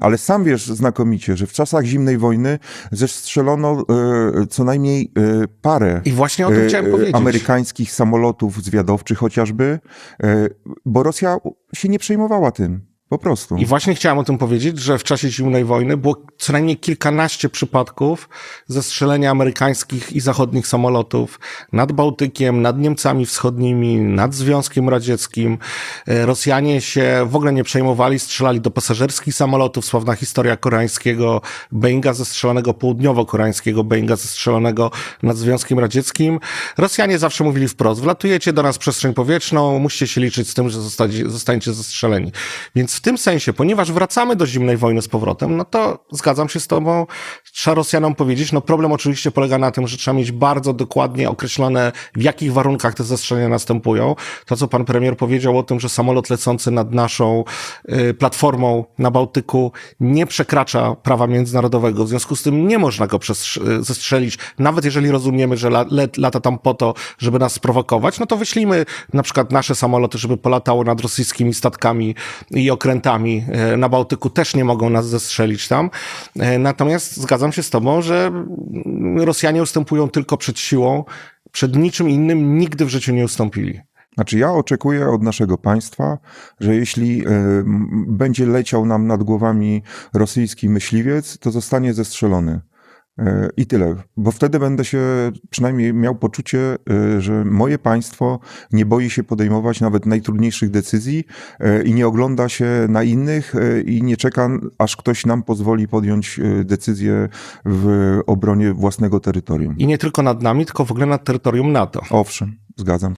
Ale sam wiesz znakomicie, że w czasach zimnej wojny zestrzelono e, co najmniej e, parę I właśnie o tym e, chciałem powiedzieć. amerykańskich samolotów zwiadowczych chociażby, e, bo Rosja się nie przejmowała tym. Po prostu. I właśnie chciałem o tym powiedzieć, że w czasie zimnej wojny było co najmniej kilkanaście przypadków zestrzelenia amerykańskich i zachodnich samolotów nad Bałtykiem, nad Niemcami Wschodnimi, nad Związkiem Radzieckim. E, Rosjanie się w ogóle nie przejmowali, strzelali do pasażerskich samolotów. Sławna historia koreańskiego Boeinga zestrzelonego, południowo-koreańskiego Boeinga zestrzelonego nad Związkiem Radzieckim. Rosjanie zawsze mówili wprost, wlatujecie do nas przestrzeń powietrzną, musicie się liczyć z tym, że zostanie, zostaniecie zestrzeleni. Więc w tym sensie, ponieważ wracamy do zimnej wojny z powrotem, no to zgadzam się z tobą, trzeba Rosjanom powiedzieć, no problem oczywiście polega na tym, że trzeba mieć bardzo dokładnie określone, w jakich warunkach te zestrzelenia następują. To, co pan premier powiedział o tym, że samolot lecący nad naszą y, platformą na Bałtyku nie przekracza prawa międzynarodowego, w związku z tym nie można go przestrz- zestrzelić, nawet jeżeli rozumiemy, że lata tam po to, żeby nas sprowokować, no to wyślijmy na przykład nasze samoloty, żeby polatało nad rosyjskimi statkami i okrętami e, na Bałtyku, też nie mogą nas zestrzelić tam. E, Natomiast zgadzam się z tobą, że Rosjanie ustępują tylko przed siłą, przed niczym innym nigdy w życiu nie ustąpili. Znaczy, ja oczekuję od naszego państwa, że jeśli m, będzie leciał nam nad głowami rosyjski myśliwiec, to zostanie zestrzelony. E, I tyle, bo wtedy będę się przynajmniej miał poczucie, e, że moje państwo nie boi się podejmować nawet najtrudniejszych decyzji e, i nie ogląda się na innych i nie czeka, aż ktoś nam pozwoli podjąć decyzję w obronie własnego terytorium. I nie tylko nad nami, tylko w ogóle nad terytorium NATO. Owszem, zgadzam.